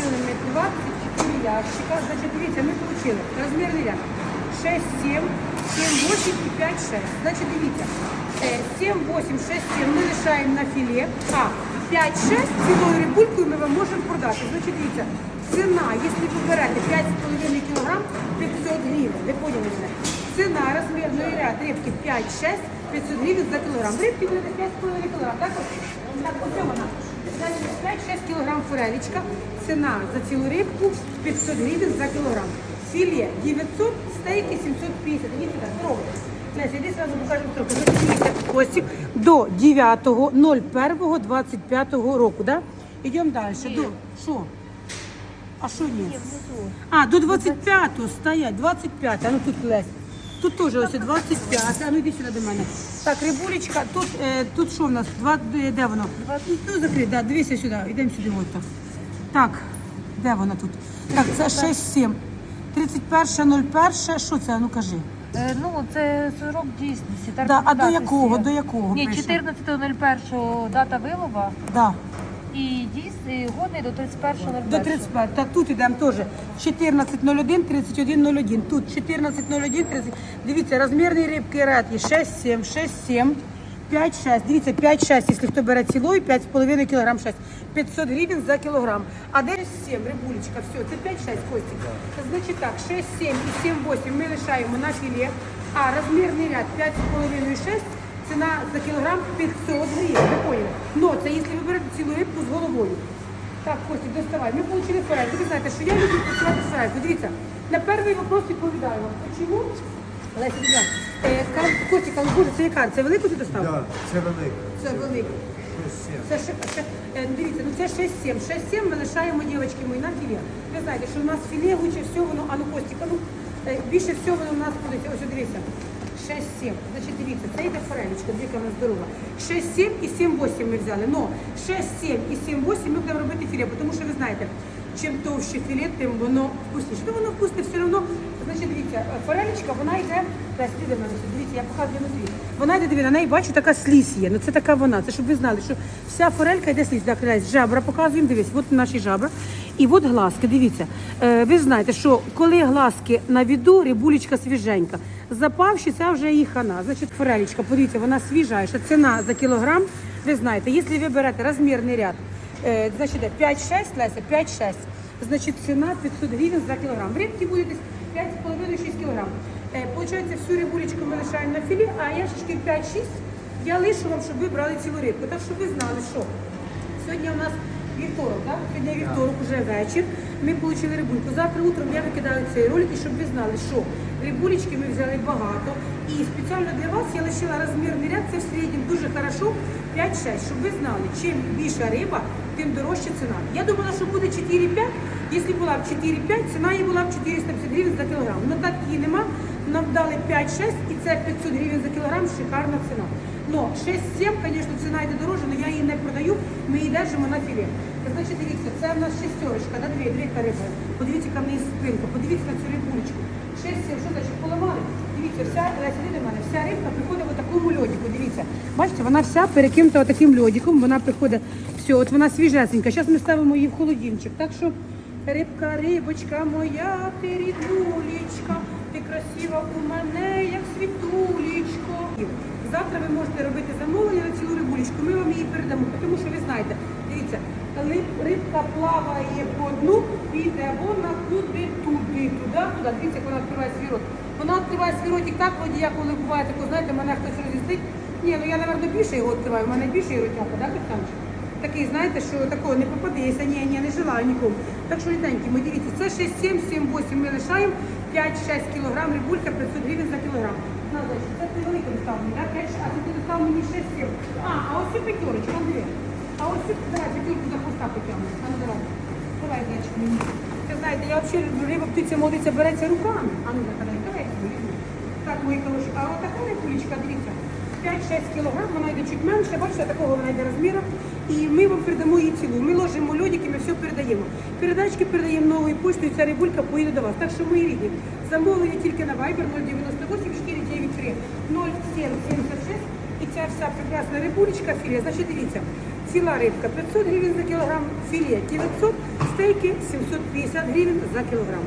купили ми 24 ящика. Значить, дивіться, ми отримали розмірний ряд 6, 7, 7, 8 і 5, 6. Значить, дивіться, е, 7, 8, 6, 7 ми лишаємо на філе, а 5, 6 цілою рибулькою ми вам можемо продати. Значить, дивіться, ціна, якщо ви берете 5,5 кг, 500 гривень. Ви поняли мене? Ціна розмірної ряд рибки 5-6, 500 гривень за кілограм. Рибки буде 5,5 кг, так? от? Так, оце вона. Значить, 5-6 кг форелечка. Ціна за цілу рибку 500 гривень за кілограм. Філе 900, стейки 750. Іди сюди, здорово. Леся, іди сразу покажемо. Дивіться, до 9.01.25 року, да? Йдемо далі. До, що? А що ні? А, до 25-го стоять, 25 а ну тут Лесь. Тут теж ось 25, а ну йди сюди до мене. Так, рибулечка, тут, е, тут що в нас? Два, де, де воно? Ну, закрий, да, дивися сюди, йдемо сюди, от так. Так, де вона тут? Так, це 6-7. 31.01, що це, ну кажи. Е, Ну, це срок дійсності. термін Да, а до якого, до якого Ні, прийшов? 14.01 дата вилова Да. і дійсний годний до 31.01. До 35. Так тут ідемо теж. 14.01, 31.01. Тут 14.01, 30. Дивіться, розмірні рибки рад є 6-7, 6-7, 5-6. Дивіться, 5-6, якщо хто бере цілою, 5,5 кг 6. 500 гривень за кілограм. А де 7, рибулечка, все, це 5-6, Костік. Значить так, 6, 7 і 7, 8 ми лишаємо на філе, а розмірний ряд 5,5 і 6, ціна за кілограм 500 гривень, ви? Но це якщо ви берете цілу рибку з головою. Так, Костя, доставай. Ми отримали форельку. Ви знаєте, що я люблю працювати з. Дивіться, на перший вопрос відповідаю вам. Чому? Леся, дивіться. Е, каже, боже, це яка? Це велику ти достав? Так, це велике. Це сім. Це ще, ще, е, дивіться, ну це 6-7. 6-7 ми лишаємо дівчатки мої на філе. Ви знаєте, що у нас філе лучше всього, воно, а ну Костіка, ну е, більше всього воно у нас подивіться. Ось дивіться. 6-7. Значить, дивіться, це йде форелечка, двіка вона здорова. 6-7 і 7-8 ми взяли. Но 6-7 і 7-8 ми будемо робити філе, тому що ви знаєте, чим товще філе, тим воно вкусніше. Ну воно вкусне все одно. Значить, дивіться, е, форелечка, вона йде, Десь, іди мене, дивіться, я показую внутрі. Вона йде, дивіться, на неї бачу, така слізь є. Ну це така вона. Це щоб ви знали, що вся форелька йде слізь. Так, Лесь, жабра показуємо, дивись, от наші жабра. І от глазки, дивіться. Е, ви знаєте, що коли глазки на віду, рибулечка свіженька. Запавши, це вже її хана. Значить, форелечка, подивіться, вона свіжайша. Ціна за кілограм. Ви знаєте, якщо ви берете розмірний ряд, е, значить, де 5-6, Леся, 5-6. Значить, ціна 500 гривень за кілограм. Рибки буде десь 5,5-6 кілограм. Е, Получається, всю рибулечку ми лишаємо на філі, а яшечки 5-6 я лишу вам, щоб ви брали цілу рибку. Так щоб ви знали, що сьогодні у нас вівторок, так? Сьогодні вівторок, вже вечір. Ми отримали рибульку. Завтра утром я викидаю цей ролик, і щоб ви знали, що рибулечки ми взяли багато. І спеціально для вас я лишила розмірний ряд, це в середньому хорошо 5-6, щоб ви знали, чим більша риба, тим дорожча ціна. Я думала, що буде 4-5. Якщо була б 4-5, ціна її була б 450 гривень за кілограм. Ну так її нема. Нам дали 5-6 і це 500 гривень за кілограм, шикарна ціна. Но 6-7, звісно, ціна йде дорожче, але я її не продаю, ми її держимо на філе. Значить, дивіться, це в нас шестерочка, да, дві, дві риба. Подивіться, яка в неї спинка, подивіться на цю рибулечку. 6-7, що значить, поламали? Дивіться, вся, іди до мене, вся рибка приходить в такому льодику, дивіться. Бачите, вона вся перекинута таким льодиком, вона приходить, все, от вона свіжесенька. Зараз ми ставимо її в холодильничок. Так що рибка, рибочка моя, ти рідулечка, ти красива у мене, як світулечко. Завтра ви можете робити замовлення на цілу рибулечку, ми вам її передамо, тому що ви знаєте, дивіться, рибка плаває по дну, піде вона туди, туди, туди, туди. Дивіться, як вона відкриває свій рот. Вона відкриває свій ротик так, як коли буває тако, знаєте, мене хтось розістить. Ні, ну я, напевно, більше його відкриваю, в мене більше ротяка, так, Костянчик? Такий, знаєте, що такого не попадеться, ні, ні, не желаю нікому. Так що, ріденькі, ми дивіться, це 6, 7, 7, 8 ми лишаємо, 5-6 кілограм, рибулька 500 гривень за кілограм. На, це ти великим став мені, так? 5, а ти достав мені 6, 7. А, а ось цю п'ятерочку, он дві. А ось цю, давай, п'ятерку за хвоста потягну. А давай. Давай, мені. Ви знаєте, я взагалі риба птиця молодиця береться руками. А ну, давай, давай, давай. Так, мої хороші, а отака рибулечка, дивіться. 5-6 кілограм, вона йде чуть менше, бачите, такого вона йде розміру. І ми вам передамо її цілу. Ми ложимо льодики, ми все передаємо. Передачки передаємо новою поштою, ця рибулька поїде до вас. Так що, мої рідні, замовлення тільки на Viber 098 493 0776. І ця вся прекрасна рибулечка філе. Значить, дивіться, ціла рибка 500 гривень за кілограм, філе 900, стейки 750 гривень за кілограм.